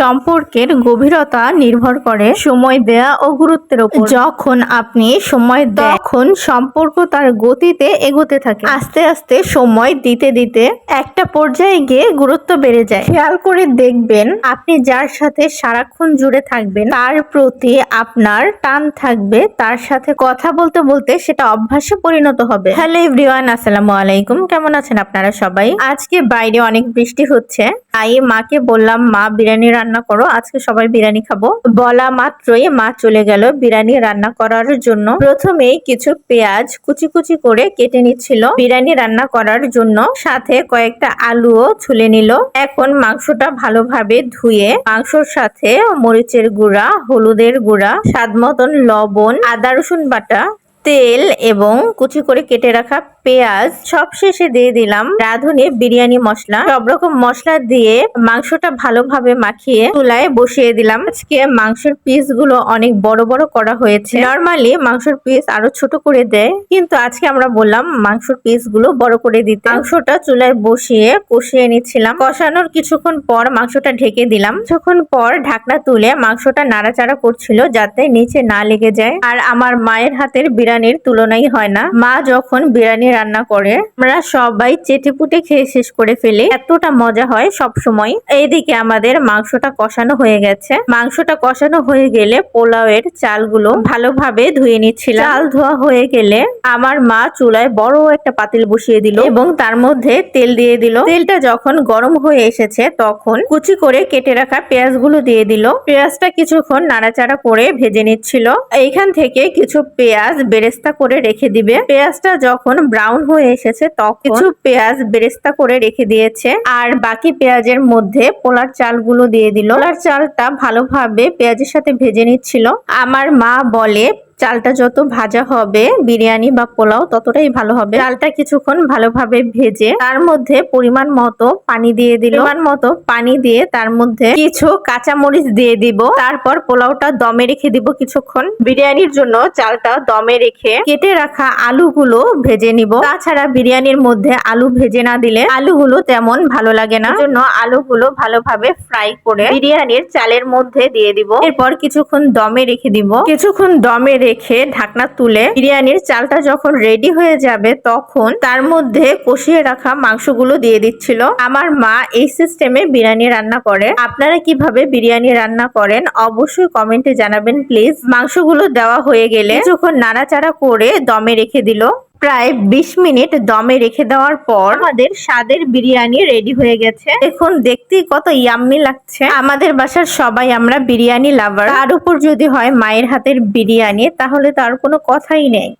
সম্পর্কের গভীরতা নির্ভর করে সময় দেয়া ও গুরুত্বের উপর। যখন আপনি সময় তখন সম্পর্ক তার গতিতে এগোতে থাকে। আস্তে আস্তে সময় দিতে দিতে একটা পর্যায়ে গিয়ে গুরুত্ব বেড়ে যায়। খেয়াল করে দেখবেন, আপনি যার সাথে সারাক্ষণ জুড়ে থাকবেন, তার প্রতি আপনার টান থাকবে, তার সাথে কথা বলতে বলতে সেটা অভ্যাসে পরিণত হবে। হ্যালো এভরিওয়ান, আসসালামু আলাইকুম। কেমন আছেন আপনারা সবাই? আজকে বাইরে অনেক বৃষ্টি হচ্ছে, তাই মাকে বললাম, মা, বিরিয়ানি রান্না করো। আজকে সবাই বিরিয়ানি খাব। বলা মাত্রই মা চলে গেল বিরিয়ানি রান্না করার জন্য। প্রথমেই কিছু পেঁয়াজ কুচি কুচি করে কেটে নিচ্ছিল বিরিয়ানি রান্না করার জন্য। সাথে কয়েকটা আলুও ছুলে নিল। এখন মাংসটা ভালোভাবে ধুয়ে মাংসর সাথে মরিচের গুঁড়া, হলুদের গুঁড়া, স্বাদ মতন লবণ, আদা রসুন বাটা তেল এবং কুচি করে কেটে রাখা পেঁয়াজ সব শেষে দিয়ে দিলাম রাঁধুনি বিরিয়ানি মশলা। সব রকম মশলা দিয়ে মাংসটা ভালোভাবে মাখিয়ে চুলায় বসিয়ে দিলাম। আজকে মাংসের পিসগুলো অনেক বড় বড় করা হয়েছে। নর্মালি মাংসের পিস আরও ছোট করে দেয়, কিন্তু আজকে আমরা বললাম মাংসের পিসগুলো বড় করে দিতে। মাংসটা চুলায় বসিয়ে কষিয়ে নিচ্ছিলাম। কষানোর কিছুক্ষণ পর মাংসটা ঢেকে দিলাম। কিছুক্ষণ পর ঢাকনা তুলে মাংসটা নাড়াচাড়া করছিল যাতে নিচে না লেগে যায়। আর আমার মায়ের হাতের বিরিয়ানির তুলনাই হয় না। মা যখন বিরিয়ানি রান্না করে, আমরা সবাই চেটে পুটে খেয়ে শেষ করে ফেলি। এতটা মজা হয় সব সময় এইদিকে আমাদের মাংসটা কষানো হয়ে গেছে। মাংসটা কষানো হয়ে গেলে পোলাও পোলাওয়ের চালগুলো ভালোভাবে ধুয়ে নিচ্ছিলাম। চাল ধোয়া হয়ে গেলে আমার মা চুলায় বড় একটা পাতিল বসিয়ে দিল এবং তার মধ্যে তেল দিয়ে দিল। তেলটা যখন গরম হয়ে এসেছে, তখন কুচি করে কেটে রাখা পেঁয়াজগুলো দিয়ে দিল। পেঁয়াজটা কিছুক্ষণ নাড়াচাড়া করে ভেজে নিচ্ছিল। এইখান থেকে কিছু পেঁয়াজ বেরেস্তা করে রেখে দিবে। পেঁয়াজটা যখন ব্রাউন হয়ে এসেছে তখন কিছু পেঁয়াজ বেরেস্তা করে রেখে দিয়েছে। আর বাকি পেঁয়াজের মধ্যে পোলার চালগুলো দিয়ে দিল। পোলার চালটা ভালোভাবে পেঁয়াজের সাথে ভেজে নিচ্ছিল। আমার মা বলে চালটা যত ভাজা হবে, বিরিয়ানি বা পোলাও ততটাই ভালো হবে। চালটা কিছুক্ষণ ভালোভাবে ভেজে তার মধ্যে পরিমাণ মতো পানি দিয়ে দিল। পরিমাণ মতো পানি দিয়ে তার মধ্যে কিছু কাঁচা মরিচ দিয়ে দিব। তারপর পোলাওটা দমে রেখে দিব কিছুক্ষণ। বিরিয়ানির জন্য চালটা দমে রেখে কেটে রাখা আলুগুলো ভেজে নিব। তাছাড়া বিরিয়ানির মধ্যে আলু ভেজে না দিলে আলুগুলো তেমন ভালো লাগে না। জন্য আলুগুলো ভালোভাবে ফ্রাই করে বিরিয়ানির চালের মধ্যে দিয়ে দিব। এরপর কিছুক্ষণ দমে রেখে দিব। কিছুক্ষণ দমে রেখে ঢাকনা তুলে বিরিয়ানির চালটা যখন রেডি হয়ে যাবে, তখন তার মধ্যে কষিয়ে রাখা মাংসগুলো দিয়ে দিচ্ছিল। আমার মা এই সিস্টেমে বিরিয়ানি রান্না করে। আপনারা কীভাবে বিরিয়ানি রান্না করেন অবশ্যই কমেন্টে জানাবেন প্লিজ মাংসগুলো দেওয়া হয়ে গেলে যখন নাড়াচাড়া করে দমে রেখে দিল প্রায় ২০ মিনিট দমে রেখে দেওয়ার পর আমাদের স্বাদের বিরিয়ানি রেডি হয়ে গেছে। এখন দেখতে কত ইয়াম্মি লাগছে। আমাদের বাসার সবাই আমরা বিরিয়ানি লাভার। তার উপর যদি হয় মায়ের হাতের বিরিয়ানি, তাহলে তার কোনো কথাই নেই।